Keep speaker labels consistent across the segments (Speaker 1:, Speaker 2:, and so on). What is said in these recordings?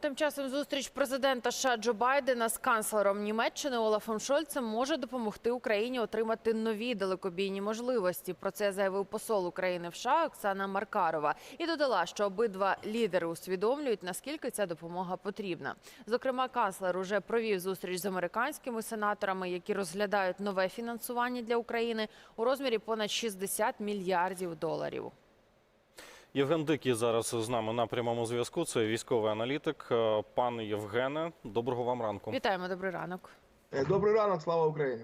Speaker 1: тим часом зустріч президента США Джо Байдена з канцлером Німеччини Олафом Шольцем може допомогти Україні отримати нові далекобійні можливості. Про це заявив посол України в США Оксана Маркарова і додала, що обидва лідери усвідомлюють, наскільки ця допомога потрібна. Зокрема, канцлер уже провів зустріч з американськими сенаторами, які розглядають нове фінансування для України у розмірі понад 60 мільярдів доларів.
Speaker 2: Євген Дикий зараз з нами на прямому зв'язку. Це військовий аналітик. Е, Пан Євгене, доброго вам ранку.
Speaker 1: Вітаємо, добрий ранок.
Speaker 3: Е, Добрий ранок, слава Україні.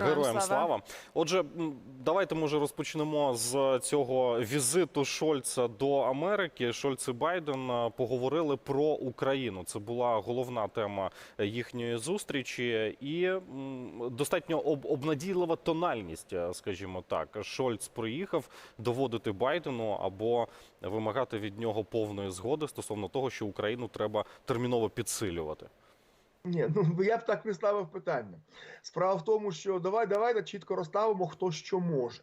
Speaker 1: Героям,
Speaker 2: слава. Отже, давайте може розпочнемо з цього візиту Шольца до Америки. Шольц і Байден е, поговорили про Україну. Це була головна тема їхньої зустрічі, і достатньо об- обнадійлива тональність, е, скажімо так. Шольц приїхав доводити Байдену або вимагати від нього повної згоди стосовно того, що Україну треба терміново підсилювати.
Speaker 3: Ні, ну я б так не ставив питання. Справа в тому, що давай давайте чітко розставимо, хто що може.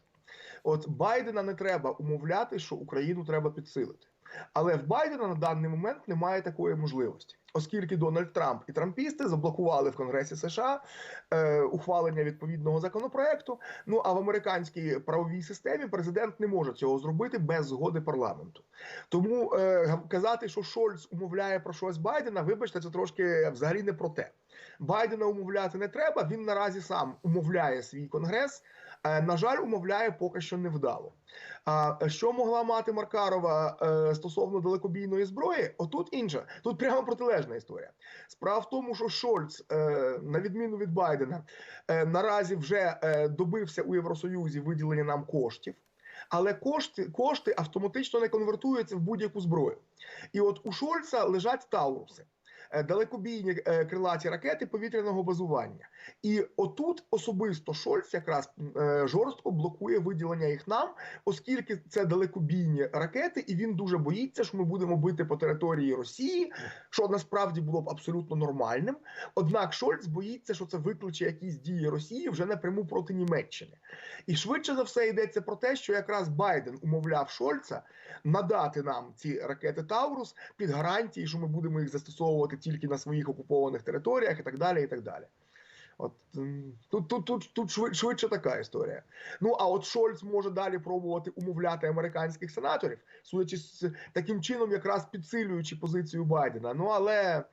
Speaker 3: От Байдена не треба умовляти, що Україну треба підсилити. Але в Байдена на даний момент немає такої можливості, оскільки Дональд Трамп і трампісти заблокували в Конгресі США е, ухвалення відповідного законопроекту. Ну а в американській правовій системі президент не може цього зробити без згоди парламенту. Тому е, казати, що Шольц умовляє про щось Байдена, вибачте, це трошки взагалі не про те. Байдена умовляти не треба. Він наразі сам умовляє свій конгрес. Е, На жаль, умовляє поки що невдало. А що могла мати Маркарова е, стосовно далекобійної зброї? Отут інше. Тут прямо протилежна історія. Справа в тому, що Шольц, е, на відміну від Байдена, наразі вже добився у Євросоюзі виділення нам коштів. Але кошти, кошти автоматично не конвертуються в будь-яку зброю. І от у Шольца лежать Тауруси. Е, Далекобійні е, крилаті ракети повітряного базування, і отут особисто Шольц якраз е, жорстко блокує виділення їх нам, оскільки це далекобійні ракети, і він дуже боїться, що ми будемо бити по території Росії, що насправді було б абсолютно нормальним. Однак Шольц боїться, що це викличе якісь дії Росії вже напряму проти Німеччини. І швидше за все йдеться про те, що якраз Байден умовляв Шольца надати нам ці ракети Таурус під гарантії, що ми будемо їх застосовувати тільки на своїх окупованих територіях, і так далі. І так далі. От тут, тут, тут, тут швидше така історія. Ну а от Шольц може далі пробувати умовляти американських сенаторів, судячи з таким чином, якраз підсилюючи позицію Байдена. Ну але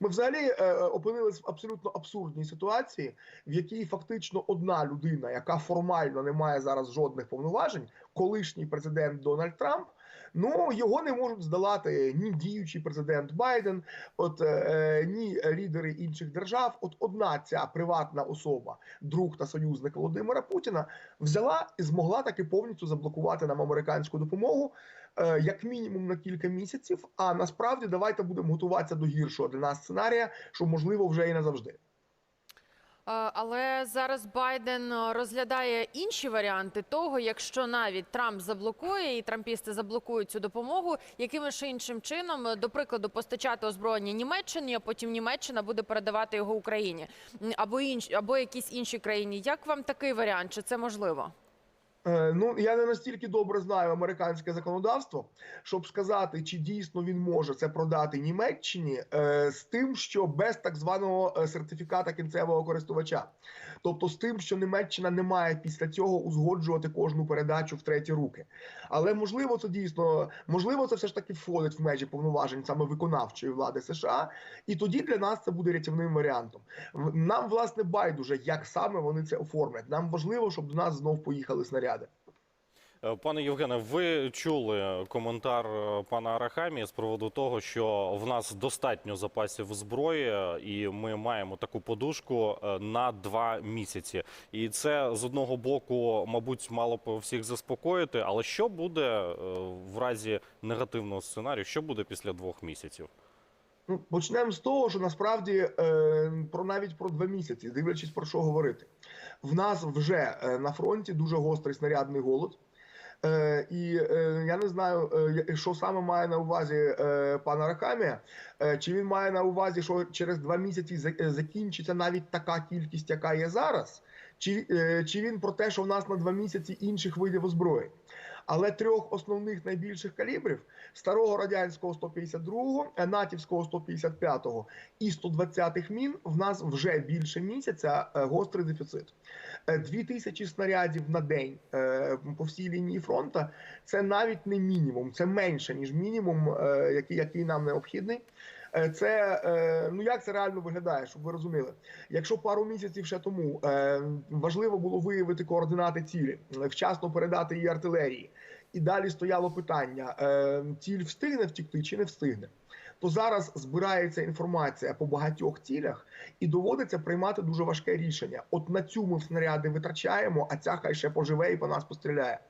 Speaker 3: ми взагалі е, опинились в абсолютно абсурдній ситуації, в якій фактично одна людина, яка формально не має зараз жодних повноважень, колишній президент Дональд Трамп. Ну його не можуть здолати ні діючий президент Байден, от е, ні лідери інших держав. От одна ця приватна особа, друг та союзник Володимира Путіна, взяла і змогла таки повністю заблокувати нам американську допомогу, е, як мінімум на кілька місяців. А насправді давайте будемо готуватися до гіршого для нас сценарія, що можливо вже і назавжди.
Speaker 1: Е, Але зараз Байден е, розглядає інші варіанти того, якщо навіть Трамп заблокує і трампісти заблокують цю допомогу, яким ж іншим чином, е, до прикладу, постачати озброєння Німеччині, а потім Німеччина буде передавати його Україні або інші, або якійсь іншій країні. Як вам такий варіант? Чи це можливо?
Speaker 3: Е, Ну я не настільки добре знаю американське законодавство, щоб сказати, чи дійсно він може це продати Німеччині е, з тим, що без так званого е, сертифіката кінцевого користувача, тобто з тим, що Німеччина не має після цього узгоджувати кожну передачу в треті руки. Але можливо, це дійсно можливо, це все ж таки входить в межі повноважень саме виконавчої влади США, і тоді для нас це буде рятівним варіантом. Нам власне байдуже, як саме вони це оформлять. Нам важливо, щоб до нас знов поїхали снаряди.
Speaker 2: Е, Пане Євгене, ви чули коментар е, пана Арахамії з приводу того, що в нас достатньо запасів зброї, і ми маємо таку подушку е, на два місяці. І це з одного боку, мабуть, мало б всіх заспокоїти. Але що буде в разі негативного сценарію? Що буде після двох місяців?
Speaker 3: Ну, почнемо з того, що насправді про навіть про два місяці, дивлячись про що говорити. В нас вже на фронті дуже гострий снарядний голод. Е, і е, я не знаю, е, що саме має на увазі е, Ракамія. Чи він має на увазі, що через два місяці закінчиться навіть така кількість, яка є зараз, чи, чи він про те, що в нас на два місяці інших видів озброєнь. Але трьох основних найбільших калібрів старого радянського 152-го, е, натівського 155-го і 120-х мін в нас вже більше місяця е, гострий дефіцит. Е, Дві тисячі снарядів на день е, по всій лінії фронту це навіть не мінімум, це менше ніж мінімум, який, який нам необхідний. Е, Це е, ну як це реально виглядає, щоб ви розуміли. Якщо пару місяців ще тому е, важливо було виявити координати цілі, вчасно передати її артилерії, і далі стояло питання: ціль встигне втікти чи не встигне. То зараз збирається інформація по багатьох цілях і доводиться приймати дуже важке рішення. От на цю ми снаряди витрачаємо, а ця хай ще поживе і по нас постріляє.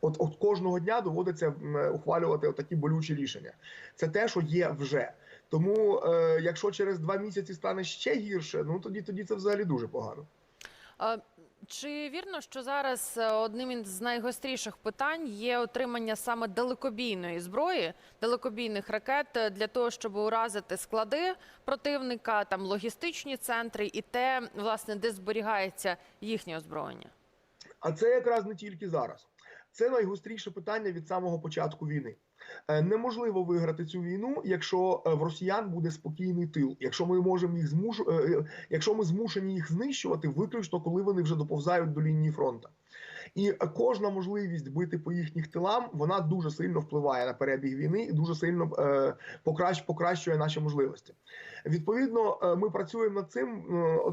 Speaker 3: От, от кожного дня доводиться ухвалювати такі болючі рішення. Це те, що є вже. Тому, е, якщо через два місяці стане ще гірше, ну тоді тоді це взагалі дуже погано.
Speaker 1: Е, Чи вірно, що зараз е, одним із найгостріших питань є отримання саме далекобійної зброї, далекобійних ракет е, для того, щоб уразити склади противника, там логістичні центри і те, власне, де зберігається їхнє озброєння?
Speaker 3: А це якраз не тільки зараз. Це найгостріше питання від самого початку війни. Е, Неможливо виграти цю війну, якщо е, в росіян буде спокійний тил, якщо ми можемо їх змуш... е, якщо ми змушені їх знищувати, виключно коли вони вже доповзають до лінії фронту. І кожна можливість бити по їхніх тилам, вона дуже сильно впливає на перебіг війни і дуже сильно покращ... покращує наші можливості. Відповідно, ми працюємо над цим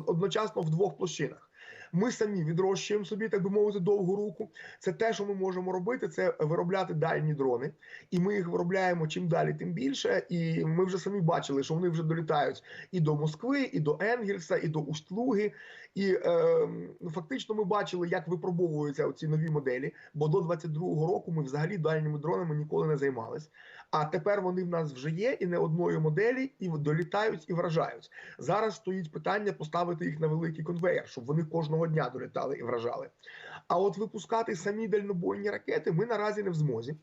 Speaker 3: одночасно в двох площинах. Ми самі відрощуємо собі, так би мовити, довгу руку. Це те, що ми можемо робити, це виробляти дальні дрони, і ми їх виробляємо чим далі, тим більше. І ми вже самі бачили, що вони вже долітають і до Москви, і до Енгельса, і до Устлуги. І е, фактично ми бачили, як випробовуються ці нові моделі. Бо до 22-го року ми взагалі дальніми дронами ніколи не займались. А тепер вони в нас вже є і не одної моделі, і долітають і вражають. Зараз стоїть питання поставити їх на великий конвейер, щоб вони кожного дня долітали і вражали. А от випускати самі дальнобойні ракети ми наразі не в змозі.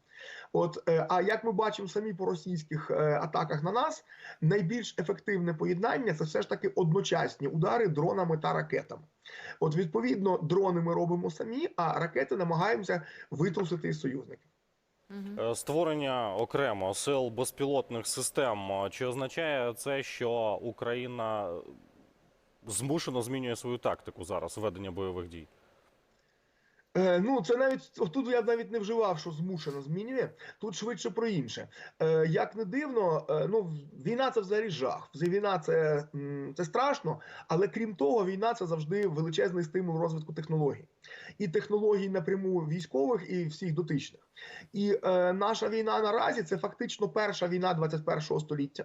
Speaker 3: От, е, а як ми бачимо самі по російських е, атаках на нас, найбільш ефективне поєднання це все ж таки одночасні удари дронами та ракетами. От, відповідно, дрони ми робимо самі, а ракети намагаємося витрусити із союзників.
Speaker 2: Е, Створення окремо сил безпілотних систем. е, Чи означає це, що Україна е, змушено змінює свою тактику зараз ведення бойових дій?
Speaker 3: Е, ну, це навіть тут я навіть не вживав, що змушено змінює. Тут швидше про інше. Е, як не дивно, е, ну війна це взагалі жах. Війна це, це страшно, але крім того, війна це завжди величезний стимул розвитку технологій. І технологій напряму військових і всіх дотичних. І е, наша війна наразі це фактично перша війна 21 століття.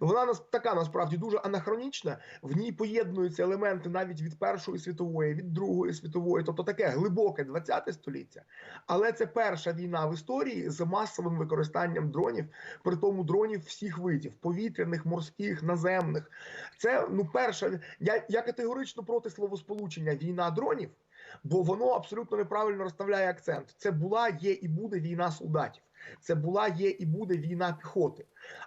Speaker 3: Вона нас така насправді дуже анахронічна. В ній поєднуються елементи навіть від Першої світової, від Другої світової, тобто таке глибоке 20 століття. Але це перша війна в історії з масовим використанням дронів, при тому дронів всіх видів: повітряних, морських, наземних. Це ну перша. Я, я категорично проти словосполучення війна дронів, бо воно абсолютно неправильно розставляє акцент. Це була, є і буде війна солдатів. Це була, є і буде війна піхоти.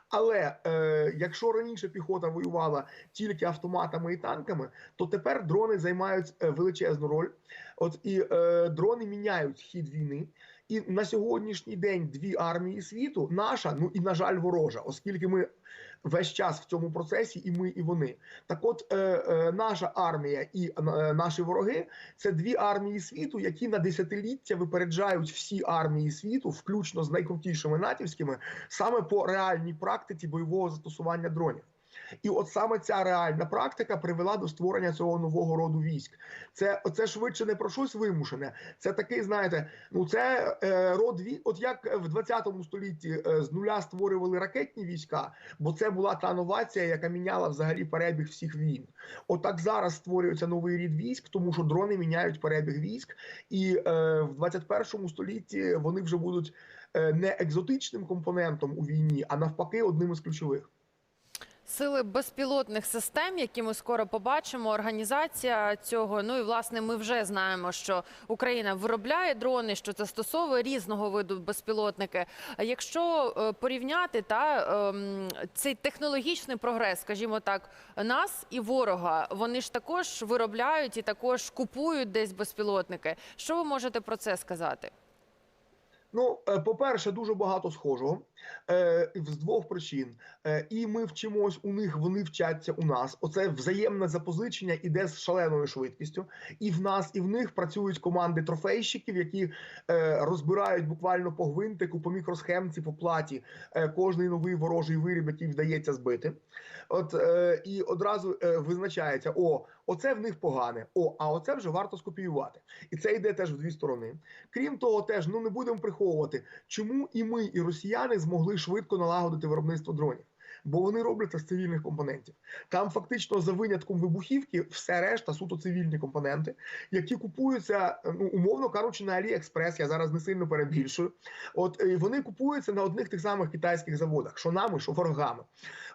Speaker 3: Але е, якщо раніше піхота воювала тільки автоматами і танками, то тепер дрони займають е, величезну роль. От і е, дрони міняють хід війни. І на сьогоднішній день дві армії світу, наша, ну і на жаль, ворожа, оскільки ми весь час в цьому процесі, і ми, і вони. Так, от е, е, наша армія і е, наші вороги це дві армії світу, які на десятиліття випереджають всі армії світу, включно з найкрутішими натівськими, саме по реальній практиці бойового застосування дронів. І от саме ця реальна практика привела до створення цього нового роду військ. Це це швидше не про щось вимушене. Це такий, знаєте, ну це е, род військ. От як в 20 столітті е, з нуля створювали ракетні війська, бо це була та новація, яка міняла взагалі перебіг всіх війн. Отак зараз створюється новий рід військ, тому що дрони міняють перебіг військ, і е, в 21 столітті вони вже будуть е, не екзотичним компонентом у війні, а навпаки, одним із ключових.
Speaker 1: Сили безпілотних систем, які ми скоро побачимо, організація цього. Ну і власне ми вже знаємо, що Україна виробляє дрони, що застосовує різного виду безпілотники. Якщо е, порівняти та ем, цей технологічний прогрес, скажімо так, нас і ворога, вони ж також виробляють і також купують десь безпілотники. Що ви можете про це сказати?
Speaker 3: Ну, е, по-перше, дуже багато схожого е, з двох причин. Е, І ми вчимось у них, вони вчаться у нас. Оце взаємне запозичення іде з шаленою швидкістю. І в нас, і в них працюють команди трофейщиків, які е, розбирають буквально по гвинтику, по мікросхемці, по платі е, кожний новий ворожий виріб, який вдається збити. От е, і одразу е, визначається: о, оце в них погане, о, а оце вже варто скопіювати. І це йде теж в дві сторони. Крім того, теж ну не будемо приховувати, чому і ми, і росіяни змогли швидко налагодити виробництво дронів. Бо вони роблять це з цивільних компонентів. Там фактично за винятком вибухівки все решта суто цивільні компоненти, які купуються, ну умовно кажучи, на Аліекспрес. Я зараз не сильно перебільшую. От і вони купуються на одних тих самих китайських заводах, що нами, що ворогами.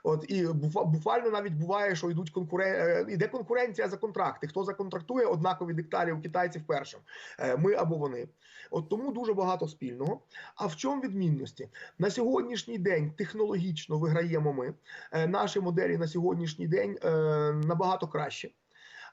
Speaker 3: От і буквально навіть буває, що йдуть конкурен... е, іде конкуренція за контракти. Хто законтрактує однакові диктарі у китайців першим? Е, Ми або вони. От тому дуже багато спільного. А в чому відмінності? На сьогоднішній день технологічно виграємо ми. Е, Наші моделі на сьогоднішній день е, набагато краще.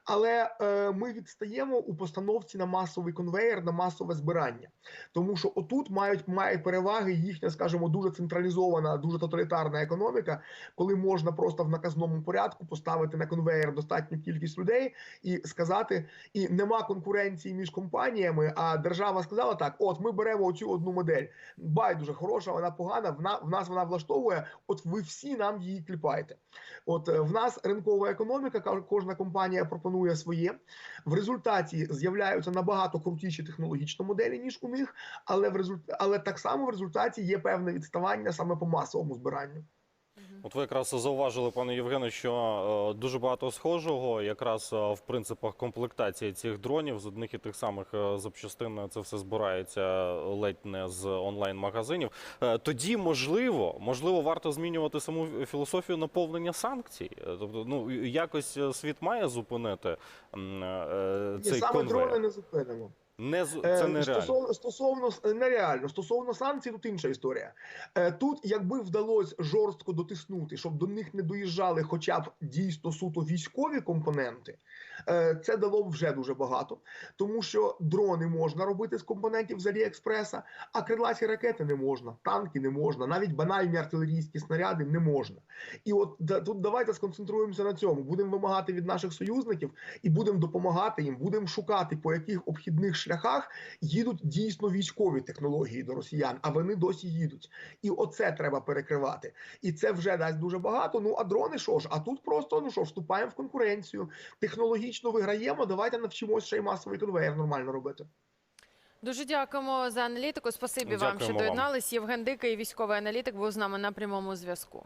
Speaker 3: Але е, ми відстаємо у постановці на масовий конвейер, на масове збирання, тому що отут мають має переваги їхня, скажімо, дуже централізована, дуже тоталітарна економіка, коли можна просто в наказному порядку поставити на конвейер достатню кількість людей і сказати, і нема конкуренції між компаніями. А держава сказала так: от ми беремо оцю одну модель. Байдуже хороша, вона погана. В, на, в нас вона влаштовує. От ви всі нам її кліпаєте. От е, в нас ринкова економіка, ка- кожна компанія пропонує своє. В результаті з'являються набагато крутіші технологічні моделі, ніж у них, але в результ... але так само в результаті є певне відставання саме по масовому збиранню.
Speaker 2: От ви якраз зауважили, пане Євгене, що е, дуже багато схожого, якраз е, в принципах комплектації цих дронів з одних і тих самих е, запчастин це все збирається ледь не з онлайн-магазинів. Тоді, можливо, можливо, варто змінювати саму філософію наповнення санкцій. Тобто, ну якось світ має зупинити м, е,
Speaker 3: І саме
Speaker 2: конвейер.
Speaker 3: дрони не зупинимо.
Speaker 2: Не
Speaker 3: Е,
Speaker 2: це нереально.
Speaker 3: Стосовно, стосовно нереально, стосовно санкцій, тут інша історія. Е, Тут, якби вдалося жорстко дотиснути, щоб до них не доїжджали хоча б дійсно суто військові компоненти, е, це дало б вже дуже багато, тому що дрони можна робити з компонентів з Аліекспреса, а крилаті ракети не можна, танки не можна, навіть банальні артилерійські снаряди не можна. І от тут давайте сконцентруємося на цьому. Будемо вимагати від наших союзників і будемо допомагати їм, будемо шукати, по яких обхідних шляхах їдуть дійсно військові технології до росіян, а вони досі їдуть. І оце треба перекривати. І це вже дасть дуже багато. Ну а дрони що ж? А тут просто ну що ж, вступаємо в конкуренцію. Технологічно виграємо. Давайте навчимося ще й масовий конвейер нормально робити.
Speaker 1: Дуже дякуємо за аналітику. Спасибі вам, що
Speaker 2: Дякуємо вам.
Speaker 1: доєднались. Євген Дикий, військовий аналітик, був з нами на прямому зв'язку.